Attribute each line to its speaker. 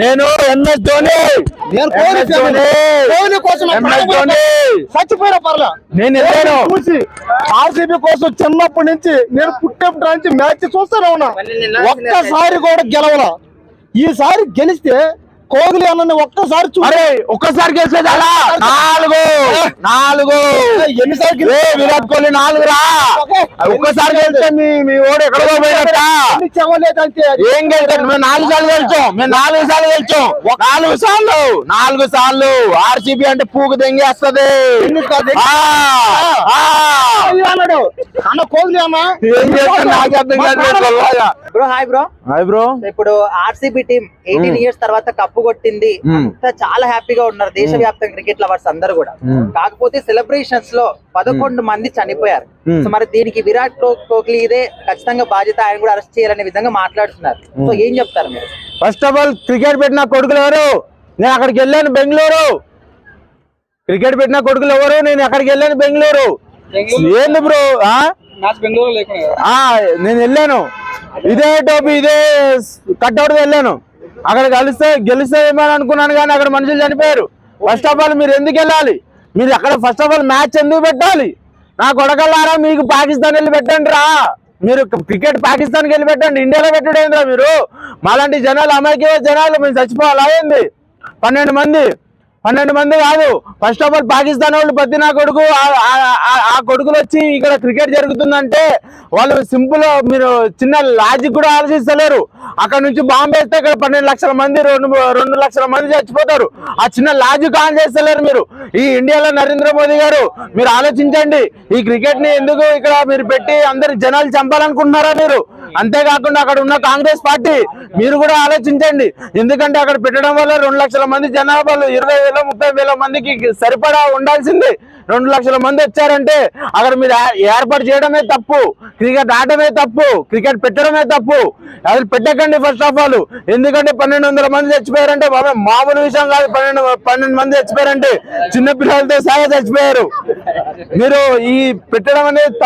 Speaker 1: నేను ఎంఎస్ ధోని.
Speaker 2: చచ్చిపోయిన పర్లా.
Speaker 1: నేను వెళ్ళాను
Speaker 2: చూసి ఆర్సీబీ కోసం చిన్నప్పటి నుంచి నేను పుట్టేప్పటి నుంచి మ్యాచ్ చూస్తూనే ఉన్నా. ఒక్కసారి కూడా గెలవలా. ఈసారి గెలిస్తే కోహ్లీ అన్నని ఒక్కసారి
Speaker 1: అరే ఒక్కసారి గెలిచేది అలా? నాలుగు. నాలుగు.
Speaker 2: ఎన్నిసార్లు
Speaker 1: విరాట్ కోహ్లీ నాలుగు రా. ఒక్కసారి గెలిస్తే మీ ఓడు ఎక్కడికో పోయినట్టా. ఏం గెలిచాడు మేము నాలుగు సార్లు గెలిచాం. మేము నాలుగు సార్లు గెలిచాం. నాలుగు సార్లు. నాలుగు సార్లు. ఆర్సీబీ అంటే పూకు ఆ.
Speaker 2: అన్నాడు. అన్న కోహ్లీ అన్న
Speaker 1: ఏం చేస్తాడు నాకు అర్థం కాదు.
Speaker 3: Bro hi bro
Speaker 1: hi bro
Speaker 3: ఇప్పుడు ఆర్సీబీ టీం ఎయిటీన్ ఇయర్స్ తర్వాత కప్పు కొట్టింది. అంతా చాలా హ్యాపీగా ఉన్నారు. దేశవ్యాప్తంగా క్రికెట్ లవర్స్ అందరూ కూడా.
Speaker 1: మ్మ్.
Speaker 3: కాకపోతే సెలబ్రేషన్స్లో పదకొండు మంది చనిపోయారు. సో మరి దీనికి విరాట్ కోహ్లీ ఇదే ఖచ్చితంగా బాధ్యత. ఆయన కూడా అరెస్ట్ చేయాలనే విధంగా మాట్లాడుతున్నారు. సో ఏం చెప్తారు మీరు?
Speaker 1: ఫస్ట్ ఆఫ్ ఆల్ క్రికెట్ పెట్టిన కొడుకులు ఎవరు? నేను అక్కడికి వెళ్ళాను బెంగళూరు. క్రికెట్ పెట్టిన కొడుకులు ఎవరు? నేను అక్కడికి వెళ్ళాను బెంగళూరు. ఏంది బ్రో ఆ? ఆ, నేను వెళ్ళాను. ఇదే టోపీ ఇదే కట్అవుట్ వెళ్ళాను. అక్కడ కలిస్తే గెలిస్తే ఏమని అనుకున్నాను కానీ అక్కడ మనుషులు చనిపోయారు. ఫస్ట్ ఆఫ్ ఆల్ మీరు ఎందుకు వెళ్ళాలి? మీరు అక్కడ ఫస్ట్ ఆఫ్ ఆల్ మ్యాచ్ ఎందుకు పెట్టాలి? నా కొడకల్లారా మీకు పాకిస్తాన్ వెళ్ళి పెట్టండి రా. మీరు క్రికెట్ పాకిస్తాన్కి వెళ్ళి పెట్టండి. ఇండియాలో పెట్టడేంద్రా మీరు? మాలాంటి జనాలు అమాయకీయ జనాలు మేము చచ్చిపోవాలా. ఏంది? పన్నెండు మంది. పన్నెండు మంది కాదు. ఫస్ట్ ఆఫ్ ఆల్ పాకిస్తాన్ వాళ్ళు పద్దిన కొడుకు ఆ- ఆ కొడుకులు వచ్చి ఇక్కడ క్రికెట్ జరుగుతుందంటే వాళ్ళు సింపుల్ మీరు చిన్న లాజిక్ కూడా ఆలోచిస్తలేరు. అక్కడ నుంచి బాంబు వేస్తే ఇక్కడ పన్నెండు లక్షల మంది రెండు రెండు లక్షల మంది చచ్చిపోతారు. ఆ చిన్న లాజిక్ ఆన్ చేస్తలేరు మీరు. ఈ ఇండియాలో నరేంద్ర మోదీ గారు మీరు ఆలోచించండి. ఈ క్రికెట్ని ఎందుకు ఇక్కడ మీరు పెట్టి అందరి జనాలు చంపాలనుకుంటున్నారా మీరు? అంతేకాకుండా అక్కడ ఉన్న కాంగ్రెస్ పార్టీ మీరు కూడా ఆలోచించండి. ఎందుకంటే అక్కడ పెట్టడం వల్ల రెండు లక్షల మంది జనాభాలు ఇరవై వేల ముప్పై వేల మందికి సరిపడా ఉండాల్సింది. రెండు లక్షల మంది వచ్చారంటే అక్కడ మీరు ఏర్పాటు చేయడమే తప్పు క్రికెట్ ఆడమే తప్పు క్రికెట్ పెట్టడమే తప్పు. అది పెట్టకండి ఫస్ట్ ఆఫ్ ఆల్ ఎందుకంటే పన్నెండు వందల మంది చచ్చిపోయారంటే బాబా మామూలు విషయం కాదు. పన్నెండు పన్నెండు మంది చచ్చిపోయారంటే చిన్న పిల్లలతో సహా చచ్చిపోయారు. మీరు ఈ పెట్టడం అనేది తప్పు.